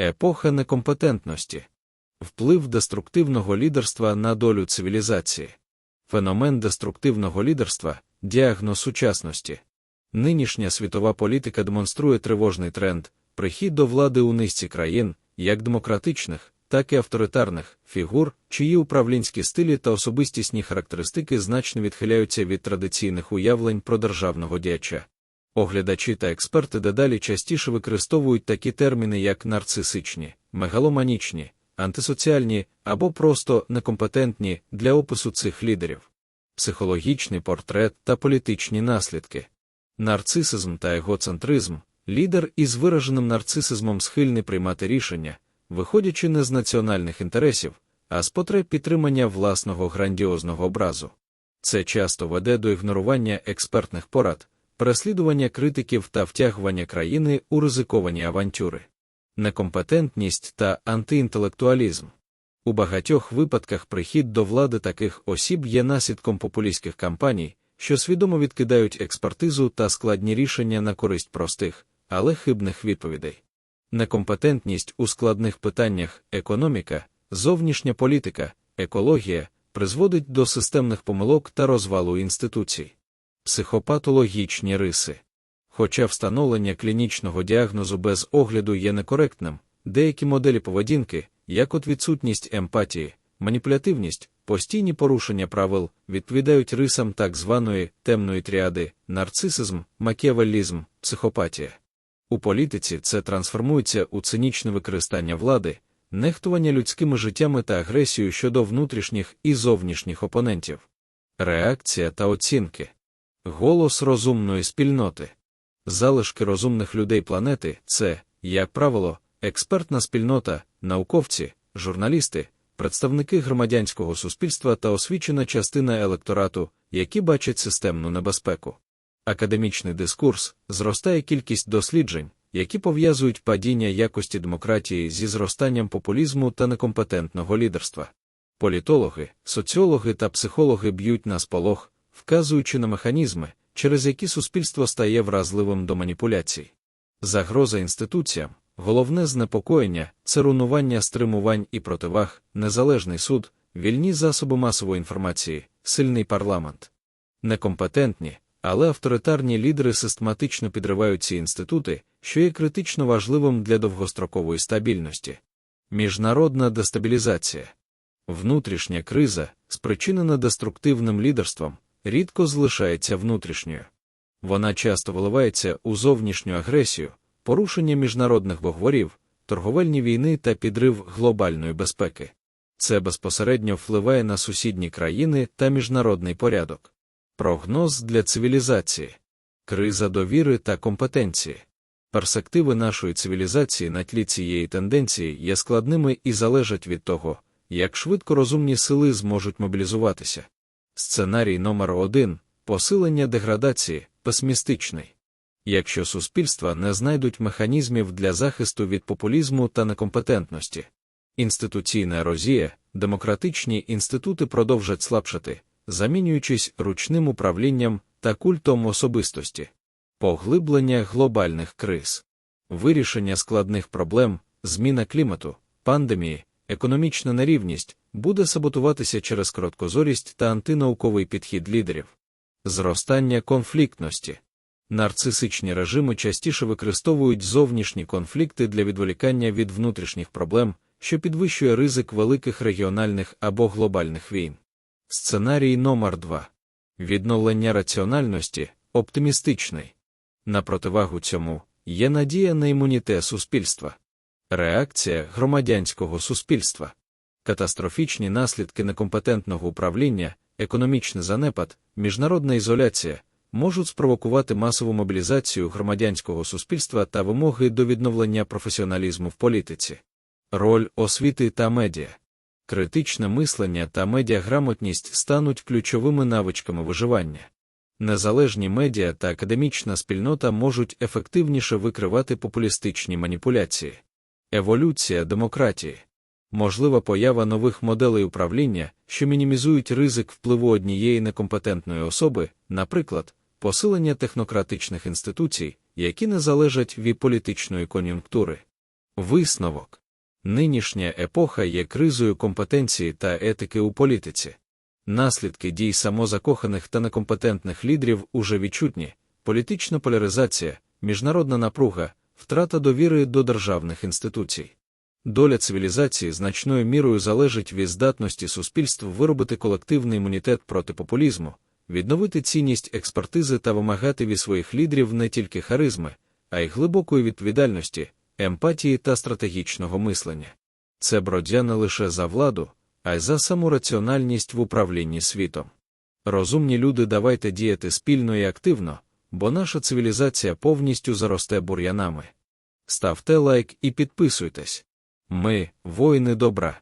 Епоха некомпетентності, вплив деструктивного лідерства на долю цивілізації, феномен деструктивного лідерства, діагноз сучасності. Нинішня світова політика демонструє тривожний тренд, прихід до влади у низці країн, як демократичних, так і авторитарних фігур, чиї управлінські стилі та особистісні характеристики значно відхиляються від традиційних уявлень про державного діяча. Оглядачі та експерти дедалі частіше використовують такі терміни, як нарцисичні, мегаломанічні, антисоціальні або просто некомпетентні для опису цих лідерів, психологічний портрет та політичні наслідки, нарцисизм та егоцентризм, лідер із вираженим нарцисизмом схильний приймати рішення, виходячи не з національних інтересів, а з потреб підтримання власного грандіозного образу. Це часто веде до ігнорування експертних порад, переслідування критиків та втягування країни у ризиковані авантюри, некомпетентність та антиінтелектуалізм. У багатьох випадках прихід до влади таких осіб є наслідком популістських кампаній, що свідомо відкидають експертизу та складні рішення на користь простих, але хибних відповідей. Некомпетентність у складних питаннях економіка, зовнішня політика, екологія призводить до системних помилок та розвалу інституцій, психопатологічні риси. Хоча встановлення клінічного діагнозу без огляду є некоректним, деякі моделі поведінки, як от відсутність емпатії, маніпулятивність, постійні порушення правил, відповідають рисам так званої темної тріади, нарцисизм, макіавелізм, психопатія. У політиці це трансформується у цинічне використання влади, нехтування людськими життями та агресією щодо внутрішніх і зовнішніх опонентів, реакція та оцінки, голос розумної спільноти, залишки розумних людей планети це, як правило, експертна спільнота, науковці, журналісти, представники громадянського суспільства та освічена частина електорату, які бачать системну небезпеку. Академічний дискурс зростає кількість досліджень, які пов'язують падіння якості демократії зі зростанням популізму та некомпетентного лідерства. Політологи, соціологи та психологи б'ють на сполох, вказуючи на механізми, через які суспільство стає вразливим до маніпуляцій. Загроза інституціям, головне знепокоєння це рунування стримувань і противаг, незалежний суд, вільні засоби масової інформації, сильний парламент. Некомпетентні, але авторитарні лідери систематично підривають ці інститути, що є критично важливим для довгострокової стабільності. Міжнародна дестабілізація, внутрішня криза, спричинена деструктивним лідерством, рідко залишається внутрішньою. Вона часто виливається у зовнішню агресію, порушення міжнародних договорів, торговельні війни та підрив глобальної безпеки. Це безпосередньо впливає на сусідні країни та міжнародний порядок. Прогноз для цивілізації, криза довіри та компетенції. Перспективи нашої цивілізації на тлі цієї тенденції є складними і залежать від того, як швидко розумні сили зможуть мобілізуватися. Сценарій номер 1 посилення деградації. Песимістичний. Якщо суспільства не знайдуть механізмів для захисту від популізму та некомпетентності, інституційна ерозія, демократичні інститути продовжать слабшати замінюючись ручним управлінням та культом особистості, поглиблення глобальних криз, вирішення складних проблем, зміна клімату, пандемії, економічна нерівність буде саботуватися через короткозорість та антинауковий підхід лідерів, зростання конфліктності. Нарцисичні режими частіше використовують зовнішні конфлікти для відволікання від внутрішніх проблем, що підвищує ризик великих регіональних або глобальних війн. Сценарій номер 2 Відновлення раціональності оптимістичний. На противагу цьому є надія на імунітет суспільства, реакція громадянського суспільства, катастрофічні наслідки некомпетентного управління, економічний занепад, міжнародна ізоляція можуть спровокувати масову мобілізацію громадянського суспільства та вимоги до відновлення професіоналізму в політиці, роль освіти та медіа. Критичне мислення та медіаграмотність стануть ключовими навичками виживання. Незалежні медіа та академічна спільнота можуть ефективніше викривати популістичні маніпуляції, еволюція демократії, можлива поява нових моделей управління, що мінімізують ризик впливу однієї некомпетентної особи, наприклад, посилення технократичних інституцій, які не залежать від політичної кон'юнктури. Висновок Нинішня епоха є кризою компетенції та етики у політиці. Наслідки дій самозакоханих та некомпетентних лідерів уже відчутні, політична поляризація, міжнародна напруга, втрата довіри до державних інституцій. Доля цивілізації значною мірою залежить від здатності суспільств виробити колективний імунітет проти популізму, відновити цінність експертизи та вимагати від своїх лідерів не тільки харизми, а й глибокої відповідальності, емпатії та стратегічного мислення. Це бродя не лише за владу, а й за саму раціональність в управлінні світом. Розумні люди, давайте діяти спільно і активно, бо наша цивілізація повністю заросте бур'янами. Ставте лайк і підписуйтесь. Ми, воїни добра.